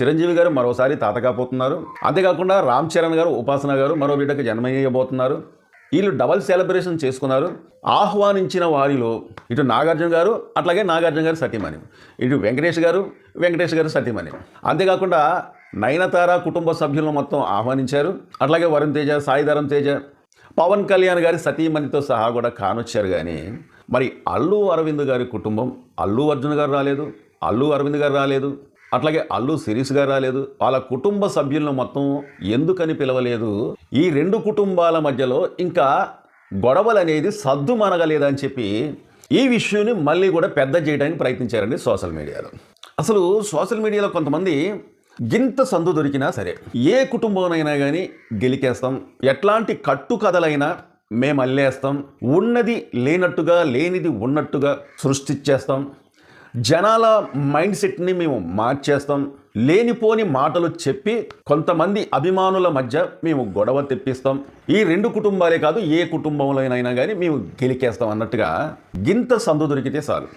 చిరంజీవి గారు మరోసారి తాత కాబోతున్నారు అంతేకాకుండా రామ్ చరణ్ గారు ఉపాసన గారు మరో బిడ్డకు జన్మయ్యబోతున్నారు. వీళ్ళు డబల్ సెలబ్రేషన్ చేసుకున్నారు. ఆహ్వానించిన వారిలో ఇటు నాగార్జున గారు అట్లాగే నాగార్జున గారు సతీమణి. ఇటు వెంకటేష్ గారు వెంకటేష్ గారు సతీమణి. అంతేకాకుండా నయనతార కుటుంబ సభ్యులను మొత్తం ఆహ్వానించారు. అట్లాగే వరుణ్ తేజ సాయిధరం తేజ పవన్ కళ్యాణ్ గారి సతీమణితో సహా కూడా కానొచ్చారు కానీ మరి అల్లు అరవింద్ గారి కుటుంబం అల్లు అర్జున్ గారు రాలేదు అల్లు అరవింద్ గారు రాలేదు. అట్లాగే అల్లు సిరీస్గా రాలేదు వాళ్ళ కుటుంబ సభ్యులను మొత్తం ఎందుకని పిలవలేదు? ఈ రెండు కుటుంబాల మధ్యలో ఇంకా గొడవలు అనేది సద్దు మనగలేదని చెప్పి ఈ విషయాన్ని మళ్ళీ కూడా పెద్ద చేయడానికి ప్రయత్నించారండి సోషల్ మీడియాలో. అసలు సోషల్ మీడియాలో కొంతమంది గింత సందు దొరికినా సరే ఏ కుటుంబంనైనా కానీ గెలికేస్తాం ఎట్లాంటి కట్టు కథలైనా మేము అల్లేస్తాం ఉన్నది లేనట్టుగా లేనిది ఉన్నట్టుగా సృష్టించేస్తాం జనాల మైండ్ సెట్ని మేము మార్చేస్తాం. లేనిపోని మాటలు చెప్పి కొంతమంది అభిమానుల మధ్య మేము గొడవ తెప్పిస్తాం. ఈ రెండు కుటుంబాలే కాదు ఏ కుటుంబంలోనైనా కానీ మేము గెలికేస్తాం అన్నట్టుగా గింత సందు దొరికితే చాలు.